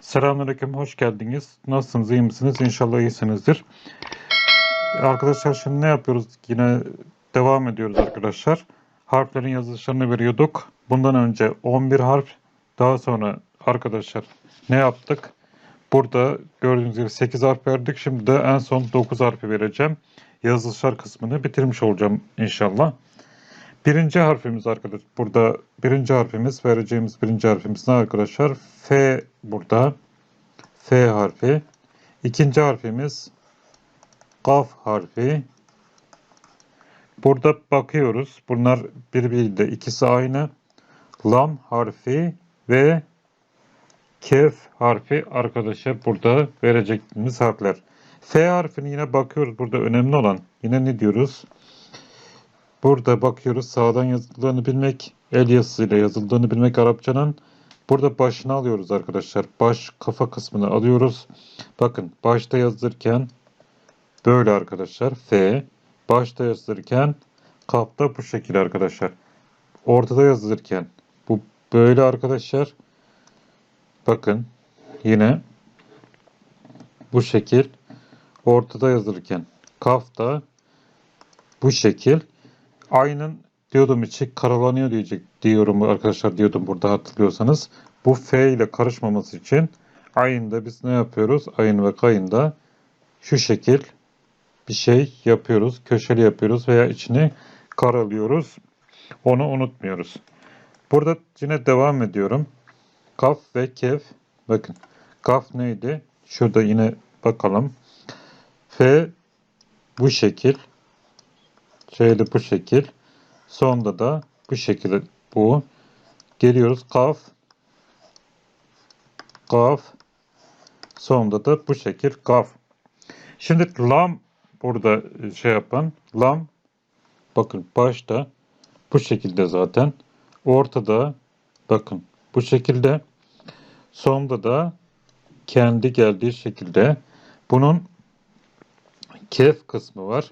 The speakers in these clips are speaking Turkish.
Selamünaleyküm, hoş geldiniz. Nasılsınız, iyi misiniz? İnşallah iyisinizdir. Arkadaşlar şimdi ne yapıyoruz? Yine devam ediyoruz arkadaşlar. Harflerin yazılışlarını veriyorduk. Bundan önce 11 harf, daha sonra arkadaşlar ne yaptık? Burada gördüğünüz gibi 8 harf verdik. Şimdi de en son 9 harfi vereceğim. Yazılışlar kısmını bitirmiş olacağım inşallah. Birinci harfimiz arkadaş burada birinci harfimiz vereceğimiz birinci harfimiz ne arkadaşlar? F burada. F harfi. İkinci harfimiz Kaf harfi. Burada bakıyoruz. Bunlar birbiriyle ikisi aynı. Lam harfi ve Kef harfi arkadaşlar burada vereceğimiz harfler. F harfini yine bakıyoruz. Burada önemli olan yine ne diyoruz? Burada bakıyoruz sağdan yazıldığını bilmek, el yazısıyla yazıldığını bilmek Arapçanın. Burada başını alıyoruz arkadaşlar. Baş kafa kısmını alıyoruz. Bakın başta yazılırken böyle arkadaşlar. F. Başta yazılırken kapta bu şekilde arkadaşlar. Ortada yazılırken bu böyle arkadaşlar. Bakın yine bu şekil ortada yazılırken kafta bu şekil aynen diyordum içi karalanıyor diyecek diyorum arkadaşlar diyordum burada hatırlıyorsanız. Bu F ile karışmaması için ayında biz ne yapıyoruz? Ayın ve kayında şu şekil bir şey yapıyoruz. Köşeli yapıyoruz veya içini karalıyoruz. Onu unutmuyoruz. Burada yine devam ediyorum. Kaf ve kef. Bakın kaf neydi? Şurada yine bakalım. F bu şekil. Şöyle bu şekil. Sonda da bu şekilde bu. Geliyoruz kaf. Kaf. Sonda da bu şekil kaf. Şimdi lam burada şey yapan lam bakın başta bu şekilde zaten ortada bakın bu şekilde sonda da kendi geldiği şekilde bunun kef kısmı var.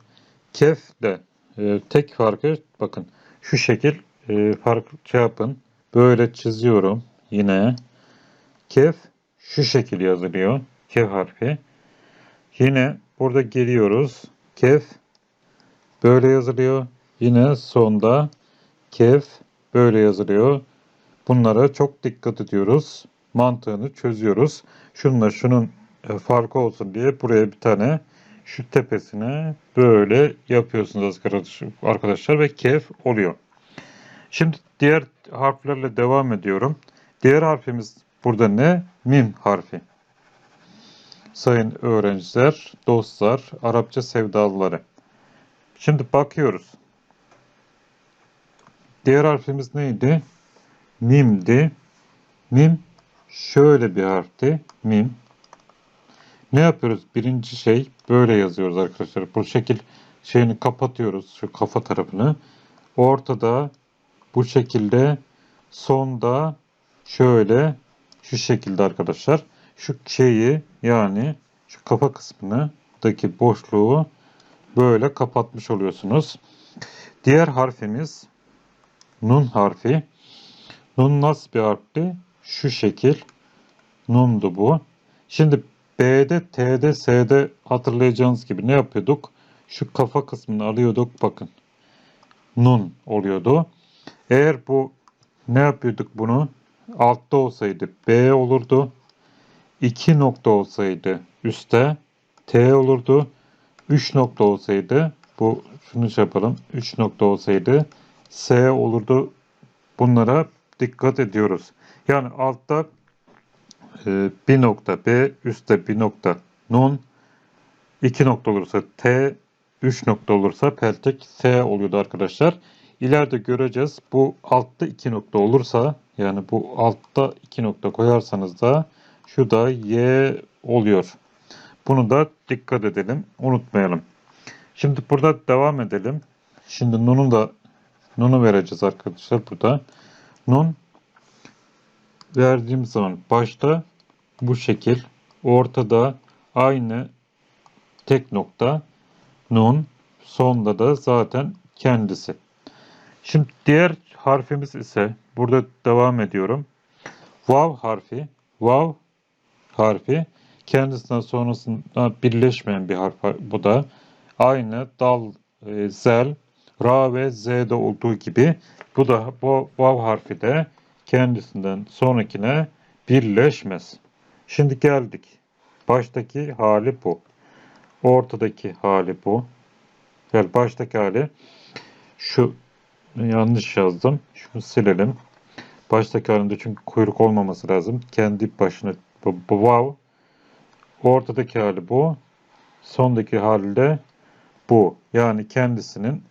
Kef de e, tek farkı bakın şu şekil e, fark şey yapın. Böyle çiziyorum yine. Kef şu şekil yazılıyor. Kef harfi. Yine burada geliyoruz. Kef böyle yazılıyor. Yine sonda kef böyle yazılıyor. Bunlara çok dikkat ediyoruz. Mantığını çözüyoruz. Şunla şunun e, farkı olsun diye buraya bir tane şu tepesine böyle yapıyorsunuz arkadaşlar ve kef oluyor. Şimdi diğer harflerle devam ediyorum. Diğer harfimiz burada ne? Mim harfi. Sayın öğrenciler, dostlar, Arapça sevdalıları. Şimdi bakıyoruz. Diğer harfimiz neydi? Mim'di. Mim şöyle bir harfti. Mim. Ne yapıyoruz? Birinci şey böyle yazıyoruz arkadaşlar. Bu şekil şeyini kapatıyoruz. Şu kafa tarafını. Ortada bu şekilde sonda şöyle şu şekilde arkadaşlar. Şu şeyi yani şu kafa kısmındaki boşluğu böyle kapatmış oluyorsunuz. Diğer harfimiz nun harfi. Nun nasıl bir harfti? Şu şekil. Nundu bu. Şimdi B'de, T'de, S'de hatırlayacağınız gibi ne yapıyorduk? Şu kafa kısmını alıyorduk. Bakın. Nun oluyordu. Eğer bu ne yapıyorduk bunu? Altta olsaydı B olurdu. 2 nokta olsaydı üstte T olurdu. 3 nokta olsaydı bu şunu şey yapalım. 3 nokta olsaydı S olurdu. Bunlara dikkat ediyoruz. Yani altta e, bir nokta B, üstte bir nokta nun, iki nokta olursa T, üç nokta olursa peltek S oluyordu arkadaşlar. İleride göreceğiz. Bu altta iki nokta olursa yani bu altta iki nokta koyarsanız da şu da Y oluyor. Bunu da dikkat edelim. Unutmayalım. Şimdi burada devam edelim. Şimdi nun'un da nun'u vereceğiz arkadaşlar burada. Nun verdiğim zaman başta bu şekil ortada aynı tek nokta nun sonda da zaten kendisi. Şimdi diğer harfimiz ise burada devam ediyorum. Vav harfi. Vav harfi. Kendisinden sonrasında birleşmeyen bir harf bu da. Aynı dal, e, zel, ra ve z'de olduğu gibi bu da bu vav harfi de kendisinden sonrakine birleşmez. Şimdi geldik. Baştaki hali bu. Ortadaki hali bu. Gel baştaki hali şu yanlış yazdım. Şunu silelim. Baştaki halinde çünkü kuyruk olmaması lazım. Kendi başına vav. Ortadaki hali bu. Sondaki hali de bu. Yani kendisinin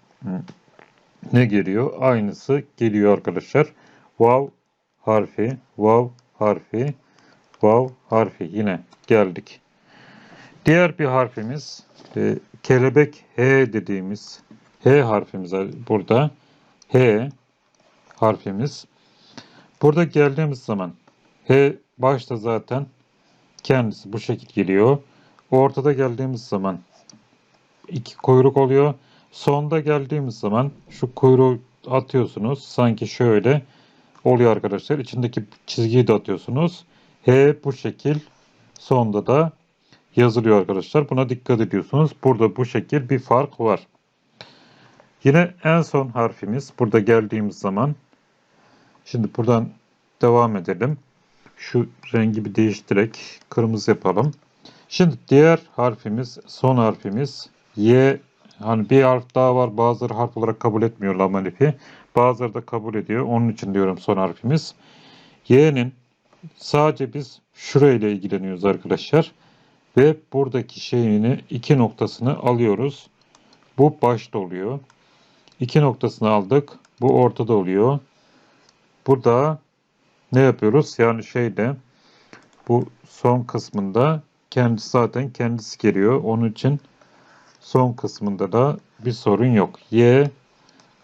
ne geliyor? Aynısı geliyor arkadaşlar. Vav harfi, vav harfi, vav harfi yine geldik. Diğer bir harfimiz e, kelebek H dediğimiz H harfimiz burada. H harfimiz. Burada geldiğimiz zaman H başta zaten kendisi bu şekil geliyor. Ortada geldiğimiz zaman iki kuyruk oluyor. Sonda geldiğimiz zaman şu kuyruğu atıyorsunuz. Sanki şöyle oluyor arkadaşlar. İçindeki çizgiyi de atıyorsunuz. H bu şekil. Sonda da yazılıyor arkadaşlar. Buna dikkat ediyorsunuz. Burada bu şekil bir fark var. Yine en son harfimiz burada geldiğimiz zaman şimdi buradan devam edelim. Şu rengi bir değiştirerek kırmızı yapalım. Şimdi diğer harfimiz son harfimiz Y hani bir harf daha var bazıları harf olarak kabul etmiyor lamalifi. Bazıları da kabul ediyor. Onun için diyorum son harfimiz. Y'nin sadece biz şurayla ilgileniyoruz arkadaşlar. Ve buradaki şeyini iki noktasını alıyoruz. Bu başta oluyor. İki noktasını aldık. Bu ortada oluyor. Burada ne yapıyoruz? Yani şeyde bu son kısmında kendisi zaten kendisi geliyor. Onun için son kısmında da bir sorun yok. Y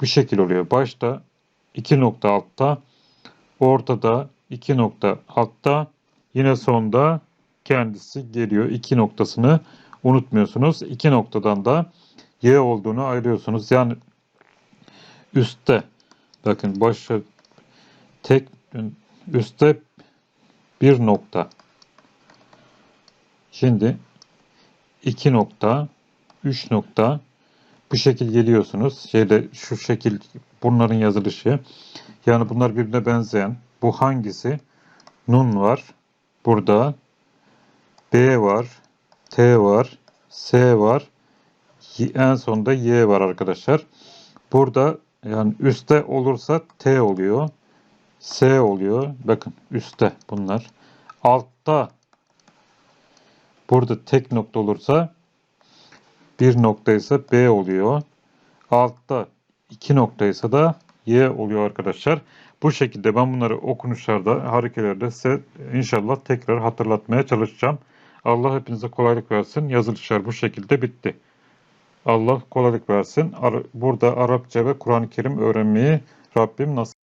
bu şekil oluyor. Başta iki nokta altta, ortada iki nokta altta, yine sonda kendisi geliyor. İki noktasını unutmuyorsunuz. İki noktadan da Y olduğunu ayırıyorsunuz. Yani üstte bakın başta tek üstte bir nokta. Şimdi iki nokta, üç nokta bu şekil geliyorsunuz. Şeyde şu şekil bunların yazılışı. Yani bunlar birbirine benzeyen. Bu hangisi? Nun var. Burada B var. T var. S var. En sonunda Y var arkadaşlar. Burada yani üstte olursa T oluyor. S oluyor. Bakın üstte bunlar. Altta burada tek nokta olursa bir nokta ise B oluyor. Altta iki nokta ise da Y oluyor arkadaşlar. Bu şekilde ben bunları okunuşlarda, harekelerde size inşallah tekrar hatırlatmaya çalışacağım. Allah hepinize kolaylık versin. Yazılışlar bu şekilde bitti. Allah kolaylık versin. Burada Arapça ve Kur'an-ı Kerim öğrenmeyi Rabbim nasip